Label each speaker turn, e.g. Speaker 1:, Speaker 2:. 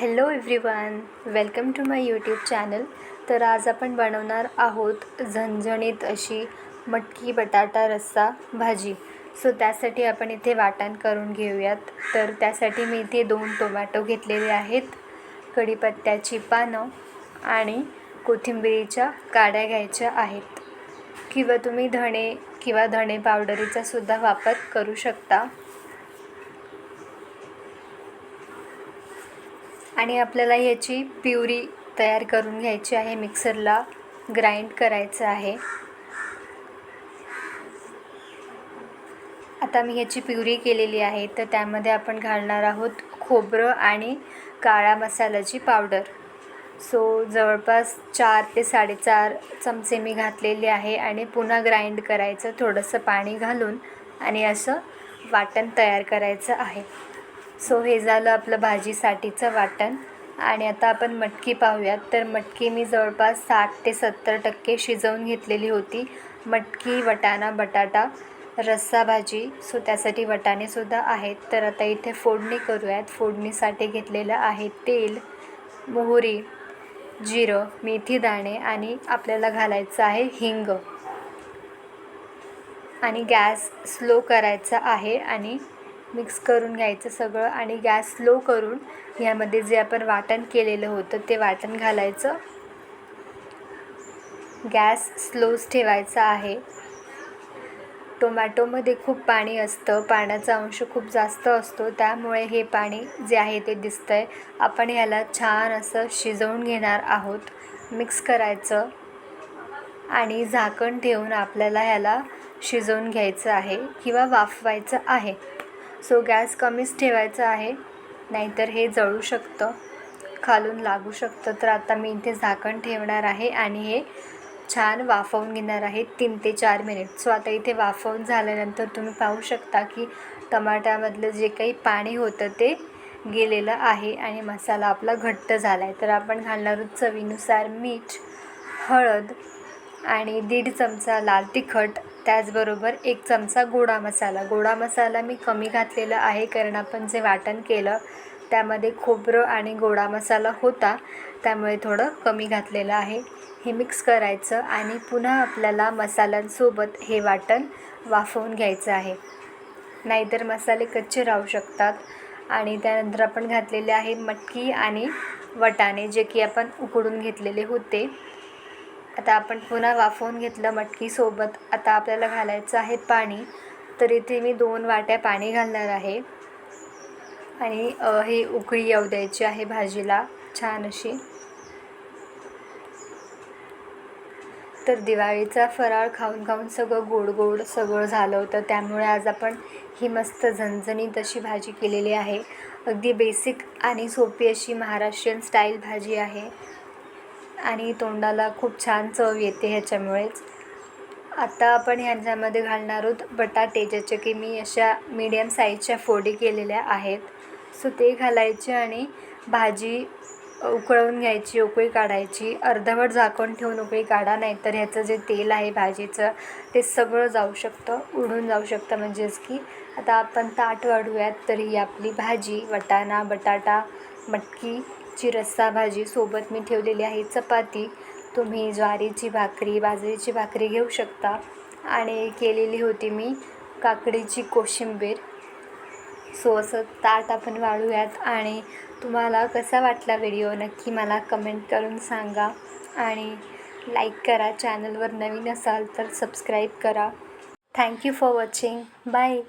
Speaker 1: Hello everyone welcome to my YouTube channel. तर आज आपण बनवणार आहोत झणझणीत अशी मटकी बटाटा रस्सा भाजी. सो त्यासाठी आपण इथे वाटण करून घेऊयात. तर त्यासाठी मी इथे दोन टोमॅटो घेतलेले आहेत. कढीपत्त्याची पानं आणि कोथिंबिरीच्या काड्या घ्यायच्या आहेत. किंवा तुम्ही धणे किंवा धणे पावडरीचासुद्धा वापर करू शकता. आणि आपल्याला ह्याची प्युरी तयार करून घ्यायची आहे मिक्सरला ग्राइंड करायचं आहे. आता मी ह्याची प्युरी केलेली आहे तर त्यामध्ये आपण घालणार आहोत खोबरं आणि काळा मसाल्याची पावडर. सो जवळपास चार ते साडेचार चमचे मी घातलेले आहे आणि पुन्हा ग्राइंड करायचं थोडंसं पाणी घालून आणि असं वाटण तयार करायचं आहे. सो हे झालं आपलं भाजीसाठीचं वाटण. आणि आता आपण मटकी पाहूयात. तर मटकी मी जवळपास साठ ते सत्तर टक्के शिजवून घेतलेली होती. मटकी वटाणा बटाटा रस्सा भाजी सो त्यासाठी वटाणेसुद्धा आहेत. तर आता इथे फोडणी करूयात. फोडणीसाठी घेतलेलं आहे तेल मोहरी जिरं मेथी दाणे आणि आपल्याला घालायचं आहे हिंग. आणि गॅस स्लो करायचा आहे आणि मिक्स करून घ्यायचं सगळं आणि गॅस स्लो करून ह्यामध्ये जे आपण वाटण केलेलं होतं ते वाटण घालायचं. गॅस स्लोच ठेवायचा आहे. टोमॅटोमध्ये खूप पाणी असतं पाण्याचा अंश खूप जास्त असतो त्यामुळे हे पाणी जे आहे ते दिसतं आहे आपण ह्याला छान असं शिजवून घेणार आहोत. मिक्स करायचं आणि झाकण ठेवून आपल्याला ह्याला शिजवून घ्यायचं आहे किंवा वाफवायचं आहे. सो गॅस कमीच ठेवायचा आहे. नाहीतर हे जळू शकतं. खालून लागू शकतं. तर आता मी इथे झाकण ठेवणार आहे आणि हे छान वाफवून घेणार आहे. तीन ते चार मिनिट. सो आता इथे वाफवून झाल्यानंतर तुम्ही पाहू शकता की टमाट्यामधलं जे काही पाणी होतं ते गेलेलं आहे आणि मसाला आपला घट्ट झाला आहे तर आपण घालणार आहोत चवीनुसार मीठ हळद आणि दीड चमचा लाल तिखट त्याचबरोबर एक चमचा गोडा मसाला. गोडा मसाला मी कमी घातलेला आहे कारण आपण जे वाटण केलं त्यामध्ये खोबरं आणि गोडा मसाला होता त्यामुळे थोडं कमी घातलेलं आहे. हे मिक्स करायचं आणि पुन्हा आपल्याला मसाल्यांसोबत हे वाटण वाफवून घ्यायचं आहे. नाहीतर मसाले कच्चे राहू शकतात आणि त्यानंतर आपण घातलेले आहे मटकी आणि वटाणे जे की आपण उकडून घेतलेले होते. आता आपण पुन्हा वाफवून घेतलं मटकीसोबत. आता आपल्याला घालायचं आहे पाणी. तर इथे मी दोन वाट्या पाणी घालणार आहे. आणि हे उकळी येऊ द्यायची आहे भाजीला छान अशी. तर दिवाळीचा फराळ खाऊन खाऊन सगळं गोड गोड सगळं झालं होतं. त्यामुळे आज आपण ही मस्त झणझणीत अशी भाजी केलेली आहे. अगदी बेसिक आणि सोपी अशी महाराष्ट्रीयन स्टाईल भाजी आहे. आणि तोंडाला खूप छान चव येते ह्याच्यामुळेच. आता आपण ह्यांच्यामध्ये घालणार आहोत बटाटे ज्याचे की मी अशा मीडियम साईजच्या फोडी केलेल्या आहेत. सो ते घालायचे आणि भाजी उकळवून घ्यायची उकळी काढायची. अर्धवट झाकून ठेवून उकळी काढा नाही तर ह्याचं जे तेल आहे भाजीचं ते सगळं जाऊ शकतं उडून जाऊ शकतं. म्हणजेच की आता आपण ताट वाढूयात तर ही आपली भाजी वटाणा बटाटा मटकी ची रस्सा भाजी सोबत मी ठेवलेली आहे. चपाती. तुम्ही ज्वारीची भाकरी बाजरीची भाकरी घेऊ शकता. आणि केलेली होती मी काकडीची कोशिंबीर. सो असं ताट आपण वाळूयात. आणि तुम्हाला कसा वाटला व्हिडिओ नक्की मला कमेंट करून सांगा. आणि लाईक करा चॅनलवर नवीन असाल तर सबस्क्राईब करा. Thank you for watching. Bye.